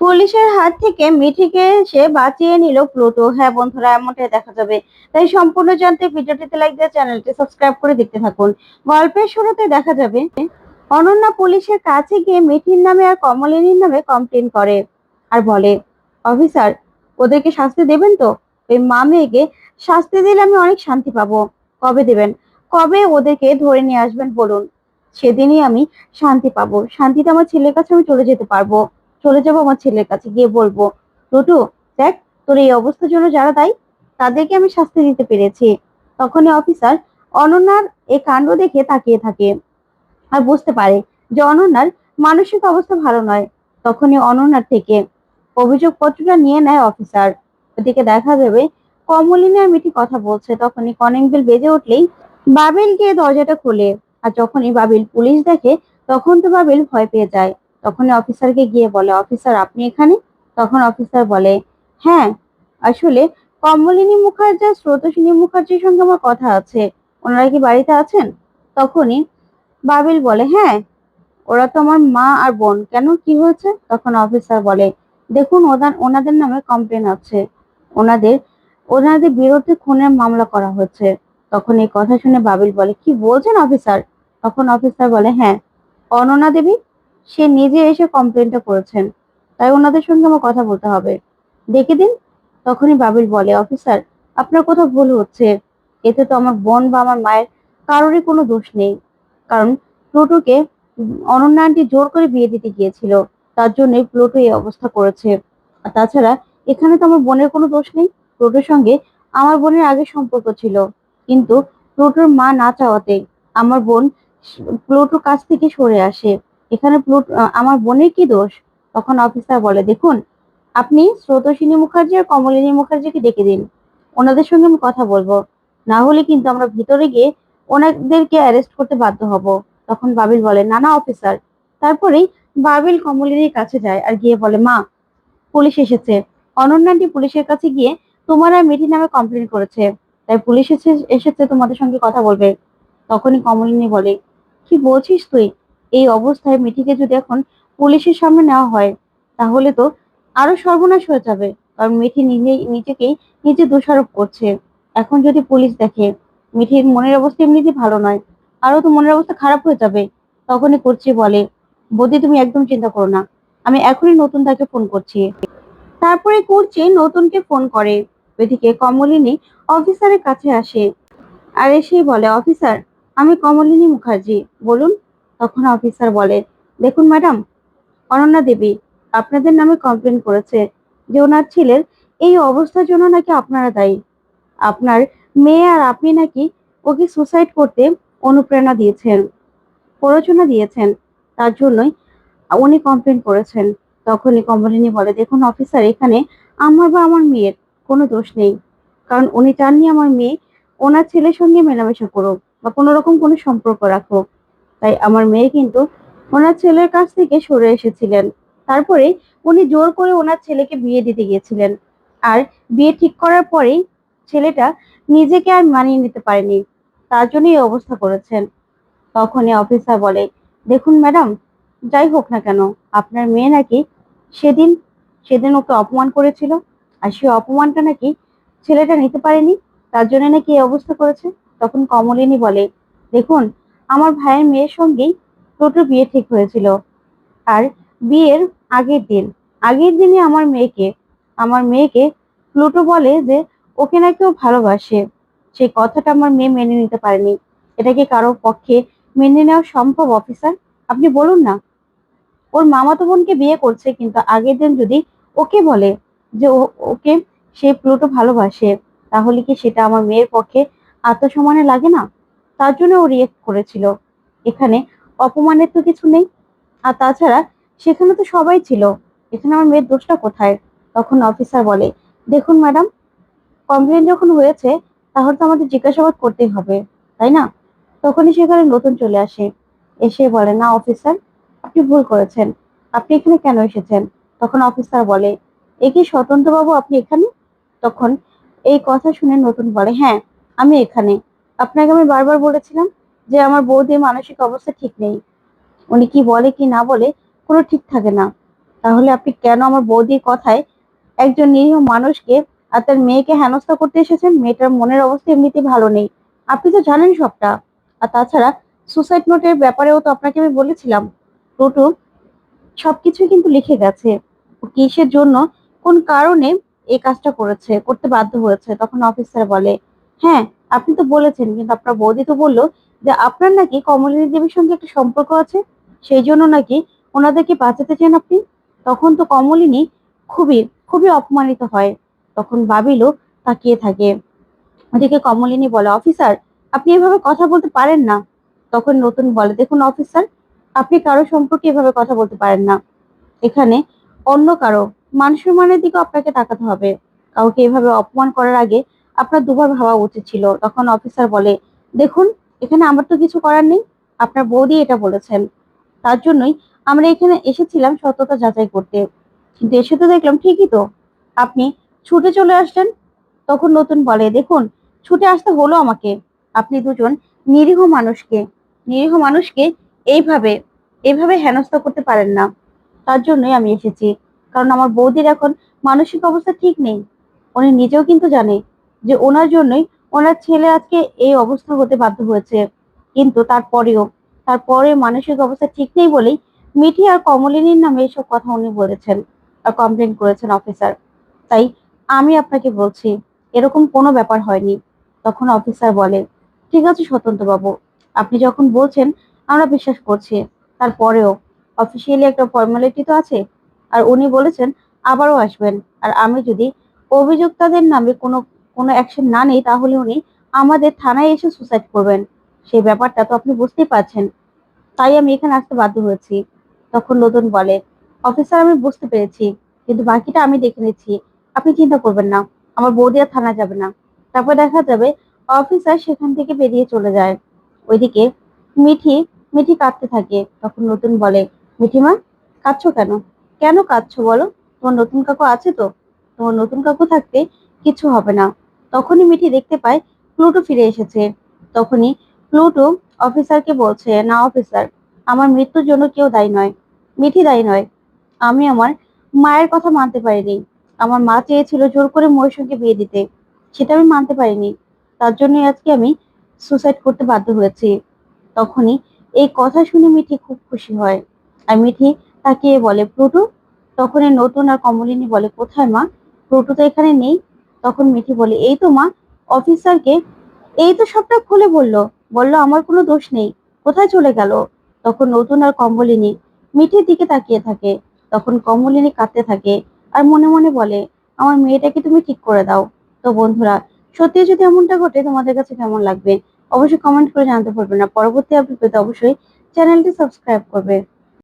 পুলিশের হাত থেকে মিঠিকে সে বাঁচিয়ে নিল প্লুটো। হ্যাঁ বন্ধুরা, এমনটাই দেখা যাবে। তাই সম্পূর্ণ জানতে ভিডিওটিতে লাইক দিয়ে চ্যানেলটি সাবস্ক্রাইব করে দেখতে থাকুন। গল্পের শুরুতে দেখা যাবে, অনন্যা পুলিশের কাছে গিয়ে মিঠির নামে আর কমলিনীর নামে কমপ্লেন করে আর বলে অফিসার ওদেরকে শাস্তি দেবেন তো? ওই মা মেয়েকে শাস্তি দিলে আমি অনেক শান্তি পাবো। কবে দেবেন? কবে ওদেরকে ধরে নিয়ে আসবেন বলুন? সেদিনই আমি শান্তি পাবো। শান্তিতে আমার ছেলের কাছে আমি চলে যেতে পারব। চলে যাব আমার ছেলের কাছে, গিয়ে বলব টুটু দেখ, তোর এই অবস্থার জন্য যারা দায়ী, তাদেরকে আমি শাস্তি দিতে পেরেছি। তখনই অফিসার অনন্যার এই কাণ্ড দেখে তাকিয়ে থাকে আর বুঝতে পারে যে অনন্যার মানসিক অবস্থা ভালো নয়। তখনই অনন্যার থেকে অভিযোগপত্রটা নিয়ে নেয় অফিসার। ওদিকে দেখা যাবে কমলিনী আর মিঠি কথা বলছে। তখনই কলিং বেল বেজে উঠলেই বাবিল গিয়ে দরজাটা খোলে। আর যখনই বাবিল পুলিশ দেখে, তখন তো বাবিল ভয় পেয়ে যায়। তখনই অফিসারকে গিয়ে বলে, অফিসার, আপনি এখানে? তখন অফিসার বলে হ্যাঁ আসলে কমলিনী মুখার্জি স্রোতসিনী মুখার্জির সঙ্গে আমার কথা আছে। ওনারা কি বাড়িতে আছেন? তখনই বাবিল বলে হ্যাঁ ওরা তো আমার মা আর বোন। কেন? কি হয়েছে? তখন অফিসার বলে, দেখুন, ওনার, ওনাদের নামে কমপ্লেন আছে। ওনাদের ওনাদের বিরুদ্ধে খুনের মামলা করা হয়েছে তখন এই কথা শুনে বাবিল বলে, কি বলছেন অফিসার? তখন অফিসার বলে হ্যাঁ অননা দেবী সে নিজে এসে কমপ্লেনটা করেছেন। তাই ওনাদের সঙ্গে আমার কথা বলতে হবে। দেখে দিন, তখনই বাবিল বলে, অফিসার, আপনার কথা ভুল হচ্ছে। এতে তো আমার বোন বা আমার মায়ের কারোরই কোনো দোষ নেই। কারণ প্লুটোকে অনন্যা আন্টি জোর করে বিয়ে দিতে গিয়েছিল। তার জন্যই প্লুটো এই অবস্থা করেছে। আর তাছাড়া এখানে তো আমার বোনের কোনো দোষ নেই। প্লুটোর সঙ্গে আমার বোনের আগে সম্পর্ক ছিল। কিন্তু প্লুটোর মা না চাওয়াতে আমার বোন প্লুটোর কাছ থেকে সরে আসে। এখানে প্লুটো আমার বোনের কি দোষ? তখন অফিসার বলে, দেখুন, আপনি স্রোতসিনী মুখার্জি আর কমলিনী মুখার্জিকে ডেকে দিন। ওনাদের সঙ্গে আমি কথা বলব। না হলে কিন্তু আমরা ভিতরে গিয়ে ওনাদেরকে অ্যারেস্ট করতে বাধ্য হব। তখন বাবিল বলে, না না অফিসার তারপরেই বাবিল কমলিনীর কাছে যায় আর গিয়ে বলে, মা, পুলিশ এসেছে। অনন্যান্টি পুলিশের কাছে গিয়ে তোমার আর মিঠি নামে কমপ্লেন করেছে। তাই পুলিশ এসে, এসেছে তোমাদের সঙ্গে কথা বলবে। তখনই কমলিনী বলে, কি বলছিস তুই? এই অবস্থায় মিঠিকে যদি এখন পুলিশের সামনে নেওয়া হয়, তাহলে তো আরও সর্বনাশ হয়ে যাবে। কারণ মিঠি নিজেই, নিজেকেই নিজে দোষারোপ করছে। এখন যদি পুলিশ দেখে মিঠির মনের অবস্থা এমনিতেই ভালো নয়, আরও তো মনের অবস্থা খারাপ হয়ে যাবে। তখনই করছি বলে, বৌদি, তুমি একদম চিন্তা করো না। আমি এখনই নতুন তাকে ফোন করছি। তারপরে করছি নতুনকে ফোন করে। ওইদিকে কমলিনী অফিসারের কাছে আসে। আর এসেই বলে, অফিসার, আমি কমলিনী মুখার্জি। বলুন তখন অফিসার বলে, দেখুন ম্যাডাম অনন্যা দেবী, আপনাদের নামে কমপ্লেন করেছে যে ওনার ছেলের এই অবস্থার জন্য নাকি আপনারা দায়ী। আপনার মেয়ে আর আপনি নাকি ওকে সুসাইড করতে অনুপ্রেরণা দিয়েছেন, প্ররোচনা দিয়েছেন, তার জন্যই উনি কমপ্লেন করেছেন। তখনই কমলিনী বলে, দেখুন অফিসার এখানে আমার বা আমার মেয়ের কোনো দোষ নেই, কারণ উনি চাননি আমার মেয়ে ওনার ছেলের সঙ্গে মেলামেশা করুক বা কোনো রকম কোনো সম্পর্ক রাখুক। তাই আমার মেয়ে কিন্তু ওনার ছেলের কাছ থেকে সরে এসেছিলেন। তারপরে উনি জোর করে ওনার ছেলেকে বিয়ে দিতে গিয়েছিলেন। আর বিয়ে ঠিক করার পরেই ছেলেটা নিজেকে আর মানিয়ে নিতে পারেনি। তার জন্য এই অবস্থা করেছেন। তখনই অফিসার বলে, দেখুন ম্যাডাম যাই হোক না কেন, আপনার মেয়ে নাকি সেদিন সেদিন ওকে অপমান করেছিল, আর সেই অপমানটা নাকি ছেলেটা নিতে পারেনি, তার জন্য নাকি এই অবস্থা করেছে? তখন কমলিনী বলে, দেখুন আমার ভাইয়ের মেয়ের সঙ্গেই টোটো বিয়ে ঠিক হয়েছিল। আর বিয়ের আগের দিন, আগের দিনে আমার মেয়েকে আমার মেয়েকে প্লুটো বলে যে ওকে নাকি ও ভালোবাসে। সেই কথাটা আমার মেয়ে মেনে নিতে পারেনি। এটা কি কারও পক্ষে মেনে নেওয়া সম্ভব, অফিসার? আপনি বলুন না। ওর মামাতো বোনকে বিয়ে করছে, কিন্তু আগের দিন যদি ওকে বলে যে ওকে সে প্লুটো ভালোবাসে, তাহলে কি সেটা আমার মেয়ের পক্ষে আত্মসম্মানে লাগে না? তার জন্য ও রিয়েক্ট করেছিল। এখানে অপমানের তো কিছু নেই। আর তাছাড়া সেখানে তো সবাই ছিল। এখানে আমার মেয়ের দোষটা কোথায়? তখন অফিসার বলে, দেখুন ম্যাডাম কমপ্লেন যখন হয়েছে, তাহলে তো আমাদের জিজ্ঞাসাবাদ করতেই হবে, তাই না? তখনই সেখানে নতুন চলে আসে। এসে বলে, না অফিসার আপনি ভুল করেছেন। আপনি এখানে কেন এসেছেন? তখন অফিসার বলে, এ কি স্বতন্ত্রবাবু আপনি এখানে? তখন এই কথা শুনে নতুন বলে হ্যাঁ আমি এখানে। আপনাকে আমি বারবার বলেছিলাম যে আমার বৌদির মানসিক অবস্থা ঠিক নেই। উনি কি বলে কি না বলে কোনো ঠিক থাকে না। তাহলে আপনি কেন আমার বৌদির কথায় একজন নিরীহ মানুষকে আর তার মেয়েকে হেনস্থা করতে এসেছেন? মেয়েটার মনের অবস্থা এমনিতেই ভালো নেই। আপনি তো জানেন সবটা। আর তাছাড়া সুসাইড নোটের ব্যাপারেও তো আপনাকে আমি বলেছিলাম। টোটো সবকিছুই কিন্তু লিখে গেছে। কিসের জন্য, কোন কারণে এই কাজটা করেছে, করতে বাধ্য হয়েছে, তখন অফিসার বলে। হ্যাঁ আপনি তো বলেছেন, কিন্তু আপনার বৌদি তো বলল যে আপনার নাকি কমলিনী দেবীর সঙ্গে একটা সম্পর্ক আছে, সেই জন্য নাকি ওনাদেরকে বাঁচাতে চান আপনি? তখন তো কমলিনী খুবই খুবই অপমানিত হয়। তখন বাবিলও তাকিয়ে থাকে। ওদিকে কমলিনী বলে, অফিসার, আপনি এভাবে কথা বলতে পারেন না। তখন নতুন বলে, দেখুন অফিসার, আপনি কারও সম্পর্কে এভাবে কথা বলতে পারেন না। এখানে অন্য কারও মান সম্মানের দিকে আপনাকে তাকাতে হবে। কাউকে এভাবে অপমান করার আগে আপনার দুবার ভাবা উচিত ছিল। তখন অফিসার বলে, দেখুন, এখানে আমার তো কিছু করার নেই। আপনার বৌদি এটা বলেছেন। তার জন্যই আমরা এখানে এসেছিলাম সততা যাচাই করতে। কিন্তু এসে তো দেখলাম ঠিকই তো। আপনি ছুটে চলে আসলেন? তখন নতুন বলে, দেখুন, ছুটে আসতে হলো আমাকে। আপনি দুজন নিরীহ মানুষকে নিরীহ মানুষকে এইভাবে এইভাবে হেনস্থা করতে পারেন না। তার জন্যই আমি এসেছি। কারণ আমার বৌদির এখন মানসিক অবস্থা ঠিক নেই। উনি নিজেও কিন্তু জানে যে ওনার জন্যই ওনার ছেলে আজকে এই অবস্থা হতে বাধ্য হয়েছে। কিন্তু তারপরেও, তারপরে মানসিক অবস্থা ঠিক নেই বলেই মিঠি আর কমলিনীর নামে এসব কথা উনি বলেছেন আর কমপ্লেন করেছেন অফিসার তাই আমি আপনাকে বলছি, এরকম কোনো ব্যাপার হয়নি। তখন অফিসার বলে, ঠিক আছে স্বতন্ত্র বাবু, আপনি যখন বলছেন আমরা বিশ্বাস করছি। তারপরেও অফিসিয়ালি একটা ফর্মালিটি তো আছে। আর উনি বলেছেন, আবারও আসবেন। আর আমি যদি অভিযুক্তদের নামে কোনো কোনো অ্যাকশন না নেই, তাহলে উনি আমাদের থানায় এসে সুসাইড করবেন। সেই ব্যাপারটা তো আপনি বুঝতেই পারছেন। তাই আমি এখানে আসতে বাধ্য হয়েছি। তখন নতুন বলে অফিসার আমি বুঝতে পেরেছি, কিন্তু বাকিটা আমি দেখে নিচ্ছি। আপনি চিন্তা করবেন না, আমার বৌদি আর থানা যাবে না। তারপর দেখা যাবে অফিসার সেখান থেকে বেরিয়ে চলে যায়। ওইদিকে মিঠি মিঠি কাঁদতে থাকে। তখন নতুন বলে, মিঠিমা, কাঁদছো কেন? কেন কাঁদছো বলো? তোমার নতুন কাকু আছে তো? তোমার নতুন কাকু থাকতে কিছু হবে না। তখনই মিঠি দেখতে পায় প্লুটো ফিরে এসেছে। তখনই প্লুটো, অফিসারকে বলছে, না, অফিসার, আমার মৃত্যুর জন্য কেউ দায়ী নয়। মিঠি দায়ী নয়। আমি আমার মায়ের কথা মানতে পারিনি। আমার মা চেয়েছিল জোর করে মোয়ের সঙ্গে বিয়ে দিতে। সেটা আমি মানতে পারিনি। তার জন্যই আজকে আমি সুসাইড করতে বাধ্য হয়েছি। তখনই এই কথা শুনে মিঠি খুব খুশি হয়। আর মিঠি তাকে বলে, প্লুটো? তখনই নতুন আর কমলিনী বলে, কোথায় মা? প্লুটো তো এখানে নেই। তখন মিঠি বলে, এই তো মা, অফিসারকে এই তো সবটা খুলে বলল। বলল, আমার কোনো দোষ নেই, কোথায় চলে গেল? তখন নতুন আর কম্বলিনী মিঠির দিকে তাকিয়ে থাকে। তখন কম্বলিনী কাঁদতে থাকে আর মনে মনে বলে, আমার মেয়েটাকে তুমি ঠিক করে দাও। তো বন্ধুরা সত্যি যদি এমনটা ঘটে, তোমাদের কাছে কেমন লাগবে? অবশ্যই কমেন্ট করে জানতে পারবে না। পরবর্তী আপডেট পেতে অবশ্যই চ্যানেলটি সাবস্ক্রাইব করবে।